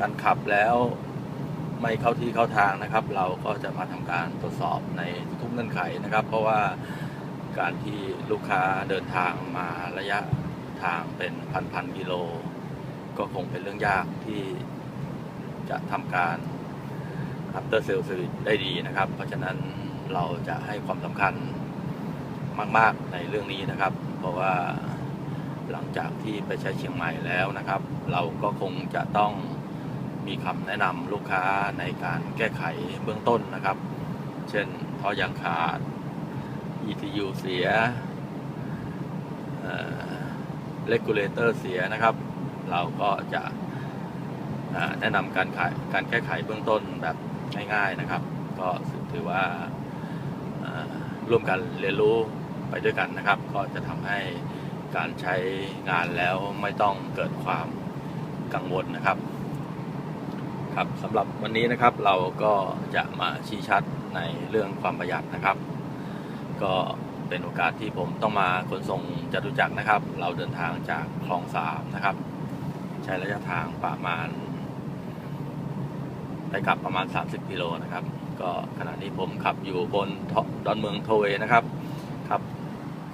การขับแล้วไม่เข้าที่เข้าทางนะครับ เราก็จะมาทำการตรวจสอบในทุกเงื่อนไขนะครับ เพราะว่าการที่ลูกค้าเดินทางมาระยะทางเป็นพันพันกิโล ก็คงเป็นเรื่องยากที่จะทำการ after sale service ได้ดีนะครับ เพราะฉะนั้นเราจะให้ความสำคัญมาก ๆ ในเรื่องนี้นะครับ เพราะว่าหลังจากที่ไปใช้เชียงใหม่แล้วนะครับ เราก็คงจะต้อง มีคำแนะนำลูกค้าในการแก้ไขเบื้องต้นนะครับ เช่นท่อยางขาด ECU เสียเอ่อ regulator เสียนะครับ เราก็จะแนะนำการขายการแก้ไขเบื้องต้นแบบง่ายๆนะครับ ก็ถือว่าร่วมกันเรียนรู้ไปด้วยกันนะครับ ก็จะทำให้การใช้งานแล้วไม่ต้องเกิดความกังวลนะครับ ครับสำหรับวันนี้นะครับเราก็จะมาชี้ชัดในเรื่องความประหยัดนะครับ ก็เป็นโอกาสที่ผมต้องมาขนส่งจตุจักรนะครับ เราเดินทางจากคลองสามนะครับ ใช้ระยะทางประมาณ ไปกลับประมาณ 30กิโลนะครับ ก็ขณะนี้ผมขับอยู่บนดอนเมืองโทเวนะครับครับ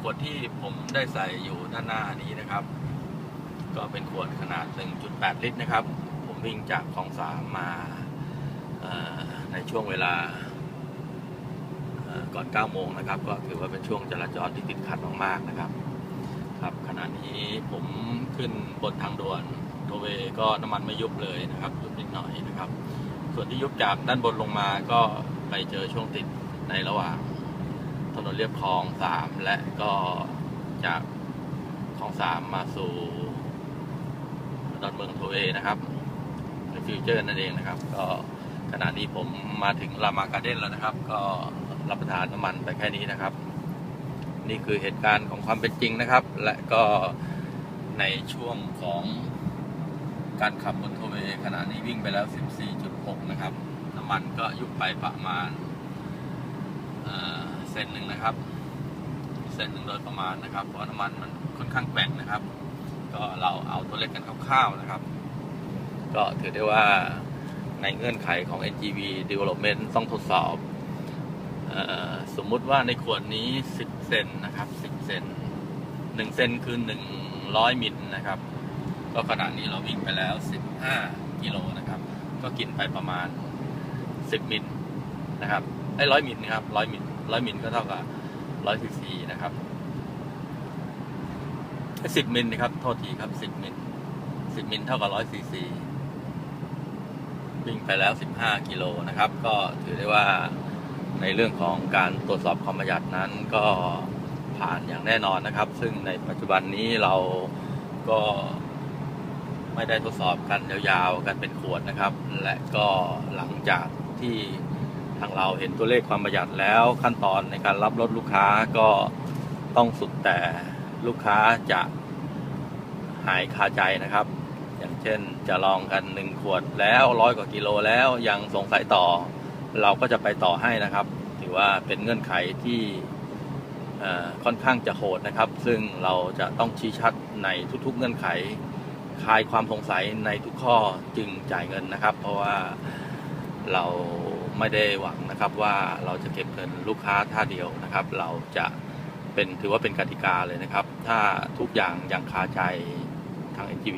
ขวดที่ผมได้ใส่อยู่ด้านหน้านี้นะครับ ก็เป็นขวดขนาด 1.8 ลิตรนะครับ วิ่งจากคลองสามมาในช่วงเวลาก่อก่อน 9 โมงนะครับ ก็ถือว่าเป็นช่วงจราจรที่ติดขัดมากๆนะครับ ครับขณะนี้ผมขึ้นบนทางด่วนโทเวก็น้ำมันไม่ยุบเลยนะครับยุบนิดหน่อยนะครับ ส่วนที่ยุบจากด้านบนลงมาก็ไปเจอช่วงติดในระหว่างถนนเรียบคลองสามและก็จากคลองสามมาสู่ดอนเมืองโทเวนะครับ ฟิวเจอร์นั่นเองนะครับ ก็ขณะนี้ผมมาถึงรามาการ์เด้นแล้วนะครับ ก็รับประทานน้ำมันไปแค่นี้นะครับ นี่คือเหตุการณ์ของความเป็นจริงนะครับ และก็ในช่วงของการขับบนโทเวขณะนี้วิ่งไปแล้ว 14.6 นะครับ น้ำมันก็ยุบไปประมาณเอ่อเซนหนึ่งนะครับ เซนหนึ่งโดยประมาณนะครับเพราะน้ำมันมันค่อนข้างแกว่งนะครับ ก็เราเอาตัวเลขกันคร่าวๆนะครับ ก็ถือได้ว่าในเงื่อนไขของ NGV Development ต้องทดสอบออสมมุติว่าในขวดนี้ 10 เซนนะครับ 10 เซน1เซนคือ 100 มิลนะครับ ก็ขณะนี้เราวิ่งไปแล้ว 15 กิโลนะครับ ก็กินไปประมาณ 10 มิลนะครับไอ้ร้อยมิลนะครับร้อยมิลร้อยมิลก็เท่ากับร้อยซีซีนะครับสิบมิลนะครับ โทษทีครับสิบมิลสิบมิลเท่ากับร้อยซีซี วิ่งไปแล้ว 15 กิโลนะครับ ก็ถือได้ว่าในเรื่องของการตรวจสอบความประหยัดนั้นก็ผ่านอย่างแน่นอนนะครับ ซึ่งในปัจจุบันนี้เราก็ไม่ได้ทดสอบกันยาวๆกันเป็นขวดนะครับ และก็หลังจากที่ทางเราเห็นตัวเลขความประหยัดแล้วขั้นตอนในการรับรถลูกค้าก็ต้องสุดแต่ลูกค้าจะหายคาใจนะครับ อย่างเช่น จะลองกันหนึ่งขวดแล้วร้อยกว่ากิโลแล้วยังสงสัยต่อ เราก็จะไปต่อให้นะครับ ถือว่าเป็นเงื่อนไขที่ค่อนข้างจะโหดนะครับ ซึ่งเราจะต้องชี้ชัดในทุกๆ เงื่อนไขคลายความสงสัยในทุกข้อจึงจ่ายเงินนะครับ เพราะว่าเราไม่ได้หวังนะครับว่าเราจะเก็บเงินลูกค้าท่าเดียวนะครับ เราจะเป็นถือว่าเป็นกติกาเลยนะครับ ถ้าทุกอย่างยังคาใจทาง NGV